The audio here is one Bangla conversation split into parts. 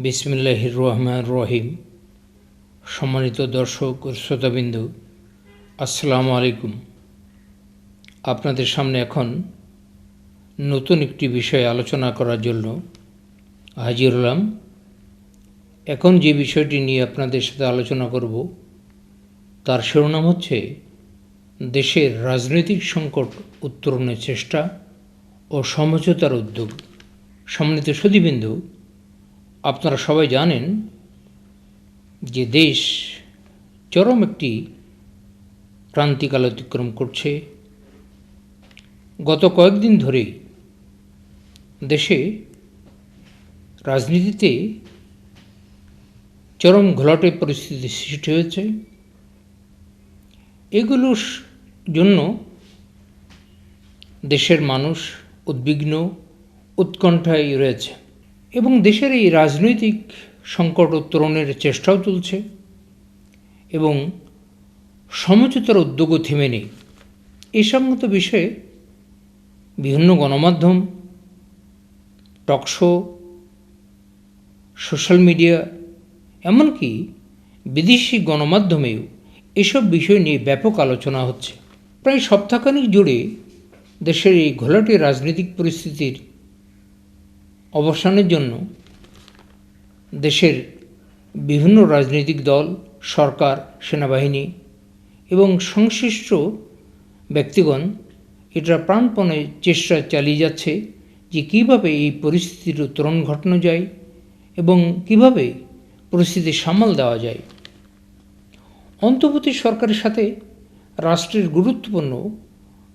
বিসমিল্লাহির রহমান রহিম। সম্মানিত দর্শক ও শ্রোতাবিন্দু, আসসালামু আলাইকুম। আপনাদের সামনে এখন নতুন একটি বিষয়ে আলোচনা করার জন্য হাজির হলাম। এখন যে বিষয়টি নিয়ে আপনাদের সাথে আলোচনা করব, তার শিরোনাম হচ্ছে দেশের রাজনৈতিক সংকট উত্তরণের চেষ্টা ও সমঝোতার উদ্যোগ। সম্মানিত সুদীবিন্দু আপনারা সবাই জানেন যে দেশ চরম একটি ক্রান্তিকাল অতিক্রম করছে। গত কয়েকদিন ধরে দেশে রাজনীতিতে চরম ঘোলাটে পরিস্থিতি সৃষ্টি হয়েছে। এগুলোর জন্য দেশের মানুষ উদ্বিগ্ন, উৎকণ্ঠায় রয়েছে। এবং দেশের এই রাজনৈতিক সংকট উত্তরণের চেষ্টাও চলছে এবং সমঝোতার উদ্যোগও থেমে নেই। এই সংগত বিষয়ে বিভিন্ন গণমাধ্যম টকশো সোশ্যাল মিডিয়া, এমনকি বিদেশি গণমাধ্যমেও এসব বিষয় নিয়ে ব্যাপক আলোচনা হচ্ছে। প্রায় সপ্তাহখানিক জুড়ে দেশের এই ঘোলাটে রাজনৈতিক পরিস্থিতির অবসানের জন্য দেশের বিভিন্ন রাজনৈতিক দল, সরকার, সেনাবাহিনী এবং সংশ্লিষ্ট ব্যক্তিগণ এটা প্রাণপণে চেষ্টা চালিয়ে যাচ্ছে যে কীভাবে এই পরিস্থিতির উত্তরণ ঘটানো যায় এবং কীভাবে পরিস্থিতি সামাল দেওয়া যায়। অন্তর্বর্তী সরকারের সাথে রাষ্ট্রের গুরুত্বপূর্ণ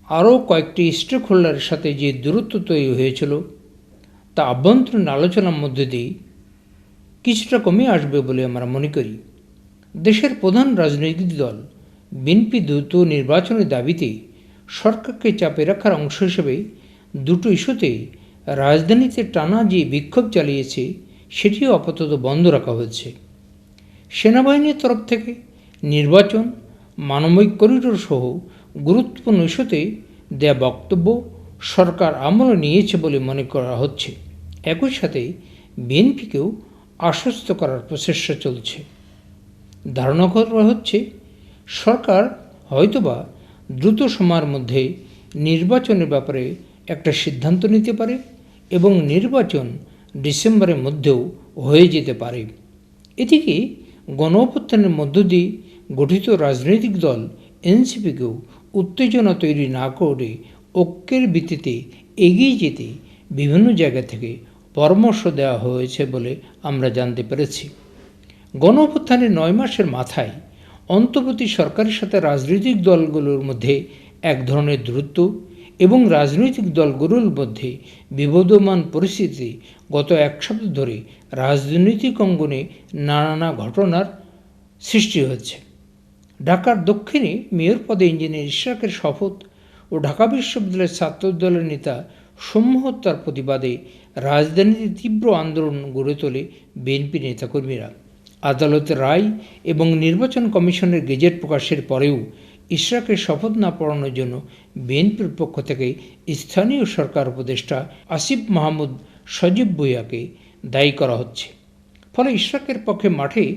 আরও কয়েকটি স্টেক হোল্ডারের সাথে যে দূরত্ব তৈরি হয়েছিল তা আভ্যন্তরীণ আলোচনার মধ্যে দিয়ে কিছুটা কমে আসবে বলে আমরা মনে করি দেশের প্রধান রাজনৈতিক দল বিএনপি দ্রুত নির্বাচনের দাবিতে সরকারকে চাপে রাখার অংশ হিসেবে দুটো ইস্যুতে রাজধানীতে টানা যে বিক্ষোভ চালিয়েছে সেটিও আপাতত বন্ধ রাখা হয়েছে সেনাবাহিনীর তরফ থেকে নির্বাচন মানবিক করিডোর সহ গুরুত্বপূর্ণ ইস্যুতে দেয়া বক্তব্য সরকার আমলে নিয়েছে বলে মনে করা হচ্ছে। একই সাথে বিএনপিকেও আশ্বস্ত করার প্রচেষ্টা চলছে। ধারণা করা হচ্ছে, সরকার হয়তোবা দ্রুত সময়ের মধ্যে নির্বাচনের ব্যাপারে একটা সিদ্ধান্ত নিতে পারে এবং নির্বাচন ডিসেম্বরের মধ্যেও হয়ে যেতে পারে। এদিকে গণ অভ্যুত্থানের মধ্য দিয়ে গঠিত রাজনৈতিক দল এনসিপিকেও উত্তেজনা তৈরি না করে ঐক্যের ভিত্তিতে এগিয়ে যেতে বিভিন্ন জায়গা থেকে পরামর্শ দেওয়া হয়েছে বলে আমরা জানতে পেরেছি। গণ অভ্যুত্থানের নয় মাসের মাথায় অন্তর্বর্তী সরকারের সাথে রাজনৈতিক দলগুলোর মধ্যে এক ধরনের দ্রুত এবং রাজনৈতিক দলগুলোর মধ্যে বিবদমান পরিস্থিতি গত এক সপ্তাহ ধরে রাজনৈতিক অঙ্গনে নানা ঘটনার সৃষ্টি হচ্ছে ঢাকার দক্ষিণে মেয়র পদে ইঞ্জিনিয়ার ইশরাকের শপথ ও ঢাকা বিশ্ববিদ্যালয়ের ছাত্র দলের নেতা সৌম্য হত্যার প্রতিবাদে রাজধানীতে তীব্র আন্দোলন গড়ে তোলে বিএনপি নেতাকর্মীরা। আদালতের রায় এবং নির্বাচন কমিশনের গেজেট প্রকাশের পরেও ইশরাকের শপথ না পড়ানোর জন্য বিএনপির পক্ষ থেকে স্থানীয় সরকার উপদেষ্টা আসিফ মাহমুদ সজীব ভুইয়াকে দায়ী করা হচ্ছে। ফলে ইশরাকের পক্ষে মাঠে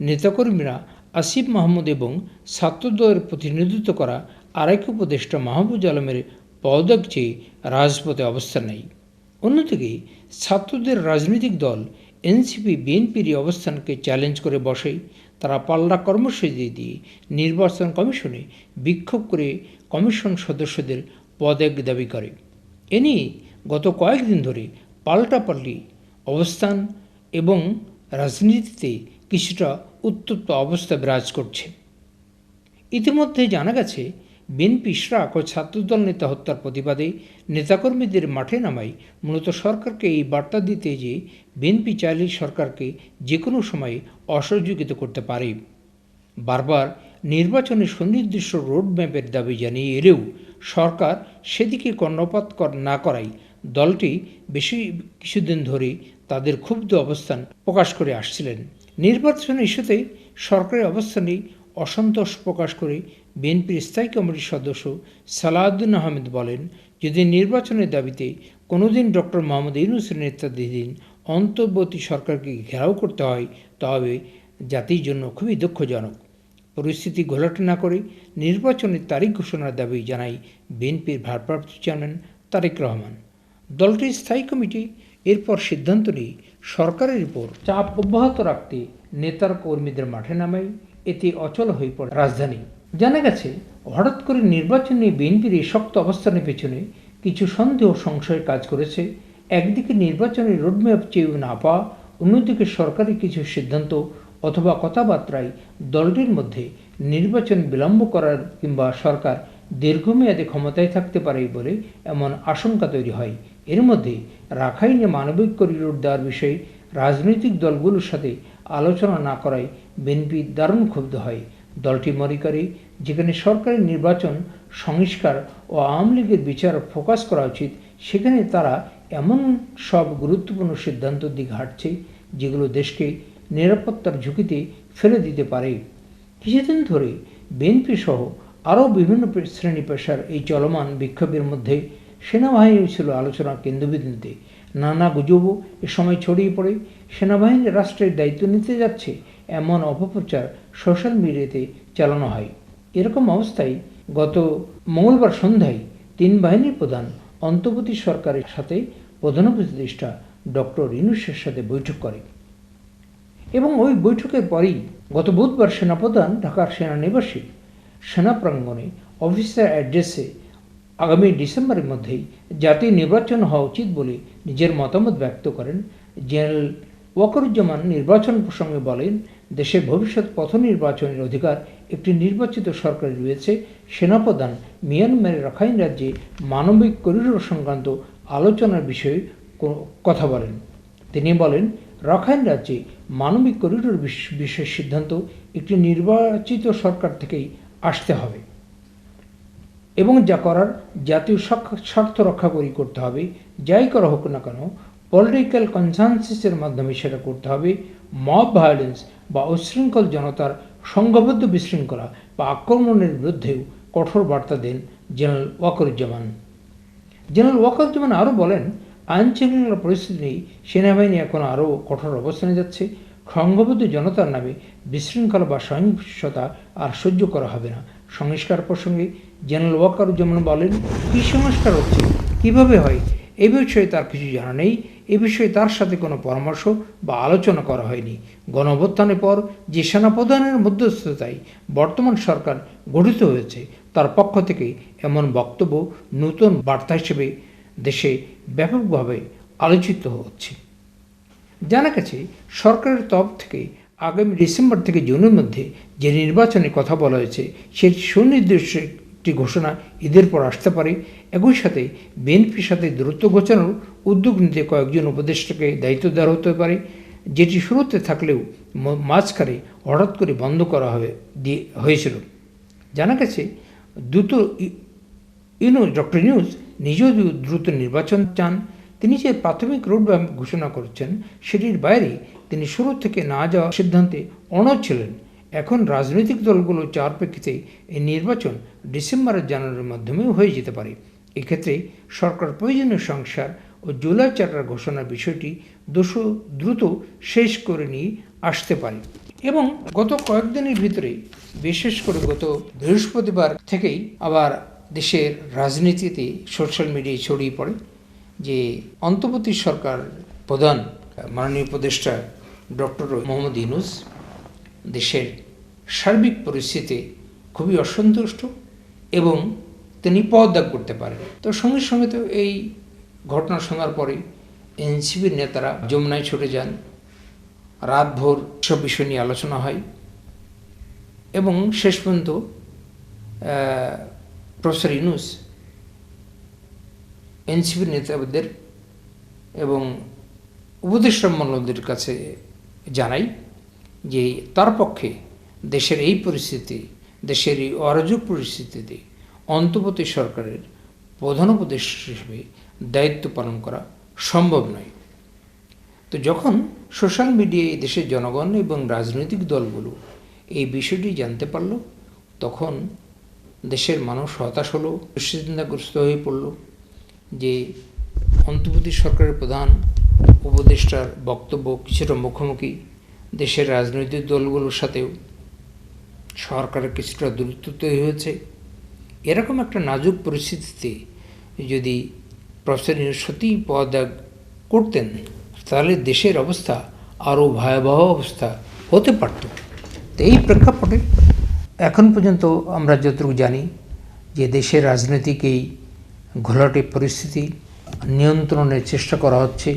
নেতাকর্মীরা আসিফ মাহমুদ এবং ছাত্রদ্বয়ের প্রতিনিধিত্ব করা আরেক উপদেষ্টা মাহবুজ আলমের পদক চেয়ে রাজপথে অবস্থান নেয়। অন্যদিকে, ছাত্রদের রাজনৈতিক দল এনসিপি, বিএনপির অবস্থানকে চ্যালেঞ্জ করে বসে। তারা পাল্লা কর্মসূচি দিয়ে নির্বাচন কমিশনে বিক্ষোভ করে কমিশন সদস্যদের পদক দাবি করে। এ নিয়ে গত কয়েকদিন ধরে পাল্টাপাল্টি অবস্থান এবং রাজনীতিতে কিছুটা উত্তপ্ত অবস্থা বিরাজ করছে। ইতিমধ্যে জানা গেছে বিএনপি ইশরাক ও ছাত্রদল নেতা হত্যার প্রতিবাদে নেতাকর্মীদের মাঠে নামাই মূলত সরকারকে এই বার্তা দিতে যে বিএনপি চাইলে সরকারকে যে কোনো সময়ে অসহযোগিত করতে পারে। বারবার নির্বাচনের সুনির্দিষ্ট রোডম্যাপের দাবি জানিয়ে এলেও সরকার সেদিকে কর্ণপাত না করাই দলটি বেশি কিছুদিন ধরে তাদের ক্ষুব্ধ অবস্থান প্রকাশ করে আসছিলেন। নির্বাচন ইস্যুতে সরকারের অবস্থানে অসন্তোষ প্রকাশ করে বিএনপির স্থায়ী কমিটির সদস্য সালাউদ্দিন আহমেদ বলেন যদি নির্বাচনের দাবিতে কোনোদিন ডক্টর মোহাম্মদ ইউনুসের নেতৃত্বাধীন অন্তর্বর্তী সরকারকে ঘেরাও করতে হয়, তবে জাতির জন্য খুবই দুঃখজনক। পরিস্থিতি ঘোলাটে না করে নির্বাচনের তারিখ ঘোষণার দাবি জানাই বিএনপির ভারপ্রাপ্ত চেয়ারম্যান তারেক রহমান। দলটির স্থায়ী কমিটি এরপর সিদ্ধান্ত নিয়ে সরকারের উপর চাপ অব্যাহত রাখতে নেতার কর্মীদের মাঠে নামায়। এতে অচল হয়ে পড়ে রাজধানী। জানা গেছে, হঠাৎ করে নির্বাচন বিএনপির এই শক্ত অবস্থানের পেছনে কিছু সন্দেহ ও সংশয় কাজ করেছে। একদিকে নির্বাচনের রোডম্যাপ চেয়ে না পাওয়া, অন্যদিকে সরকারি কিছু সিদ্ধান্ত অথবা কথাবার্তায় দলটির মধ্যে নির্বাচন বিলম্ব করার কিংবা সরকার দীর্ঘমেয়াদে ক্ষমতায় থাকতে পারে বলে এমন আশঙ্কা তৈরি হয়। এর মধ্যে রাখাইনে মানবিক করিডোর দেওয়ার বিষয়ে রাজনৈতিক দলগুলোর সাথে আলোচনা না করায় বিএনপি দারুণ ক্ষুব্ধ হয়। দলটি মনে করে যেখানে সরকারি নির্বাচন, সংস্কার ও আওয়ামী লীগের বিচার ফোকাস করা উচিত, সেখানে তারা এমন সব গুরুত্বপূর্ণ সিদ্ধান্তের দিকে হাঁটছে যেগুলো দেশকে নিরাপত্তার ঝুঁকিতে ফেলে দিতে পারে। কিছুদিন ধরে বিএনপি সহ আরও বিভিন্ন শ্রেণি পেশার এই চলমান বিক্ষোভের মধ্যে সেনাবাহিনী ছিল আলোচনার কেন্দ্রবিন্দুতে। নানা গুজবও এ সময় ছড়িয়ে পড়ে। সেনাবাহিনী রাষ্ট্রের দায়িত্ব নিতে যাচ্ছে, এমন অপপ্রচার সোশ্যাল মিডিয়াতে চালানো হয়। এরকম অবস্থায় গত মঙ্গলবার সন্ধ্যায় তিন বাহিনীর প্রধান অন্তর্বর্তী সরকারের সাথে প্রধান উপদেষ্টা ডক্টর ইনুসের সাথে বৈঠক করে। এবং ওই বৈঠকের পরেই গত বুধবার সেনাপ্রধান ঢাকার সেনানিবাসী সেনা প্রাঙ্গণে অফিসার অ্যাড্রেসে আগামী ডিসেম্বরের মধ্যেই জাতীয় নির্বাচন হওয়া উচিত বলে নিজের মতামত ব্যক্ত করেন। জেনারেল ওয়াকরুজ্জামান নির্বাচন প্রসঙ্গে বলেন, দেশের ভবিষ্যৎ পথ নির্বাচনের অধিকার একটি নির্বাচিত সরকার রয়েছে। সেনাপ্রধান মিয়ানমারের রাখাইন রাজ্যে মানবিক করিডোর সংক্রান্ত আলোচনার বিষয়ে কথা বলেন। তিনি বলেন, রাখাইন রাজ্যে মানবিক করিডোর বিষয়ের সিদ্ধান্ত একটি নির্বাচিত সরকার থেকেই আসতে হবে। এবং যা করার জাতীয় স্বার্থ রক্ষা করি করতে হবে। যাই করা হোক না কেন পলিটিক্যাল কনসানসিসের মাধ্যমে সেটা করতে হবে। মব ভায়োলেন্স বা উশৃঙ্খল জনতার সংঘবদ্ধ বিশৃঙ্খলা বা আক্রমণের বিরুদ্ধেও কঠোর বার্তা দেন জেনারেল ওয়াকরুজ্জামান। জেনারেল ওয়াকরুজ্জামান আরও বলেন আইন শৃঙ্খলা পরিস্থিতি সেনাবাহিনী এখন আরও কঠোর অবস্থানে যাচ্ছে। সংঘবদ্ধ জনতার নামে বিশৃঙ্খলা বা সহিংসতা আর সহ্য করা হবে না। সংস্কার প্রসঙ্গে জেনারেল ওয়াকারুজ্জামান বলেন, কী সংস্কার হচ্ছে? কীভাবে হয়? এ বিষয়ে তার কিছু জানা নেই। এ বিষয়ে তার সাথে কোনো পরামর্শ বা আলোচনা করা হয়নি। গণঅভ্যুত্থানের পর যে সেনাপ্রধানের মধ্যস্থতায় বর্তমান সরকার গঠিত হয়েছে, তার পক্ষ থেকে এমন বক্তব্য নতুন বার্তা হিসেবে দেশে ব্যাপকভাবে আলোচিত হচ্ছে। জানা গেছে, সরকারের তরফ থেকে আগামী ডিসেম্বর থেকে জুনের মধ্যে যে নির্বাচনের কথা বলা হয়েছে, সেই সুনির্দিষ্ট একটি ঘোষণা ঈদের পর আসতে পারে। একই সাথে বিএনপির সাথে দূরত্ব ঘোচানোর উদ্যোগ নিতে কয়েকজন উপদেষ্টাকে দায়িত্ব দেওয়া হতে পারে, যেটি শুরুতে থাকলেও মাঝখানে হঠাৎ করে বন্ধ করা হবে, দিয়ে হয়েছিল। জানা গেছে, দ্রুত ইউনুস ডক্টর নিউজ নিজেও দ্রুত নির্বাচন চান। তিনি যে প্রাথমিক রোডম্যাপ ঘোষণা করছেন, সেটির বাইরে তিনি শুরু থেকে না যাওয়ার সিদ্ধান্তে অনড় ছিলেন। এখন রাজনৈতিক দলগুলো চার প্রেক্ষিতে এই নির্বাচন ডিসেম্বরের জানুয়ারির মাধ্যমেও হয়ে যেতে পারে। এক্ষেত্রে সরকার প্রয়োজনীয় সংসার ও জুলাই চার্টার ঘোষণার বিষয়টি দুশো দ্রুত শেষ করে নিয়ে আসতে পারে। এবং গত কয়েকদিনের ভিতরে, বিশেষ করে গত বৃহস্পতিবার থেকেই আবার দেশের রাজনীতিতে সোশ্যাল মিডিয়ায় ছড়িয়ে পড়ে। যে অন্তর্বর্তী সরকার প্রধান, মাননীয় উপদেষ্টা ডক্টর মোহাম্মদ ইনুস দেশের সার্বিক পরিস্থিতি খুবই অসন্তুষ্ট এবং তিনি পদত্যাগ করতে পারেন। তো সঙ্গে সঙ্গে তো এই ঘটনা শোনার পরে এনসিপির নেতারা যমুনায় ছুটে যান। রাতভর সব বিষয় নিয়ে আলোচনা হয় এবং শেষ পর্যন্ত প্রফেসর ইনুস এনসিপির নেতাদের এবং উপদেশ মন্ডলদের কাছে জানাই যে তার পক্ষে দেশের এই পরিস্থিতি, দেশের এই অরাজক পরিস্থিতিতে অন্তর্বর্তী সরকারের প্রধান উপদেষ্টা হিসেবে দায়িত্ব পালন করা সম্ভব নয়। তো যখন সোশ্যাল মিডিয়ায় দেশের জনগণ এবং রাজনৈতিক দলগুলো এই বিষয়টি জানতে পারল, তখন দেশের মানুষ হতাশ হলো, দুশ্চিন্তাগ্রস্ত হয়ে পড়ল। যে অন্তর্বর্তী সরকারের প্রধান উপদেষ্টার বক্তব্য কিছুটা মুখোমুখি দেশের রাজনৈতিক দলগুলোর সাথেও সরকারের কিছুটা দূরত্ব তৈরি হয়েছে। এরকম একটা নাজুক পরিস্থিতিতে যদি প্রফেসর সত্যিই পদত্যাগ করতেন, তাহলে দেশের অবস্থা আরও ভয়াবহ অবস্থা হতে পারত। তো এই প্রেক্ষাপটে এখন পর্যন্ত আমরা যতটুকু জানি যে দেশের রাজনৈতিক এই ঘোলাটে পরিস্থিতি, নিয়ন্ত্রণের চেষ্টা করা হচ্ছে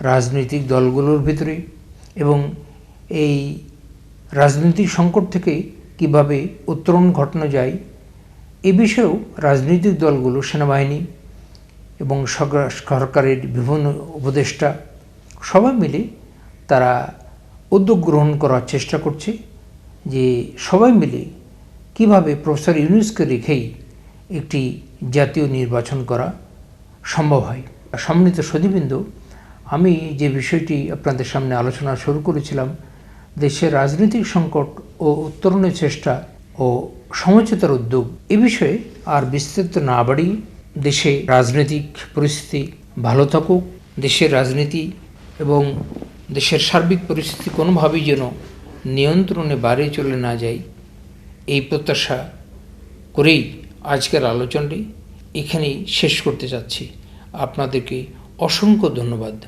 রাজনৈতিক দলগুলোর ভিতরে এবং এই রাজনৈতিক সংকট থেকে কীভাবে উত্তরণ ঘটানো যায়, এ বিষয়েও রাজনৈতিক দলগুলো সেনাবাহিনী এবং সরকারের বিভিন্ন উপদেষ্টা সবাই মিলে তারা উদ্যোগ গ্রহণ করার চেষ্টা করছে যে সবাই মিলে কীভাবে প্রফেসর ইউনুসকে রেখেই একটি জাতীয় নির্বাচন করা সম্ভব হয়। সম্মিলিত সদীবৃন্দ, আমি যে বিষয়টি আপনাদের সামনে আলোচনা শুরু করেছিলাম, দেশের রাজনৈতিক সংকট ও উত্তরণের চেষ্টা ও সমঝোতার উদ্যোগ, এ বিষয়ে আর বিস্তৃত না বাড়িয়ে দেশে রাজনৈতিক পরিস্থিতি ভালো থাকুক, দেশের রাজনীতি এবং দেশের সার্বিক পরিস্থিতি কোনোভাবেই যেন নিয়ন্ত্রণে বাইরে চলে না যায়, এই প্রত্যাশা করেই আজকের আলোচনাটি এখানেই শেষ করতে চাচ্ছি। আপনাদেরকে অসংখ্য ধন্যবাদ।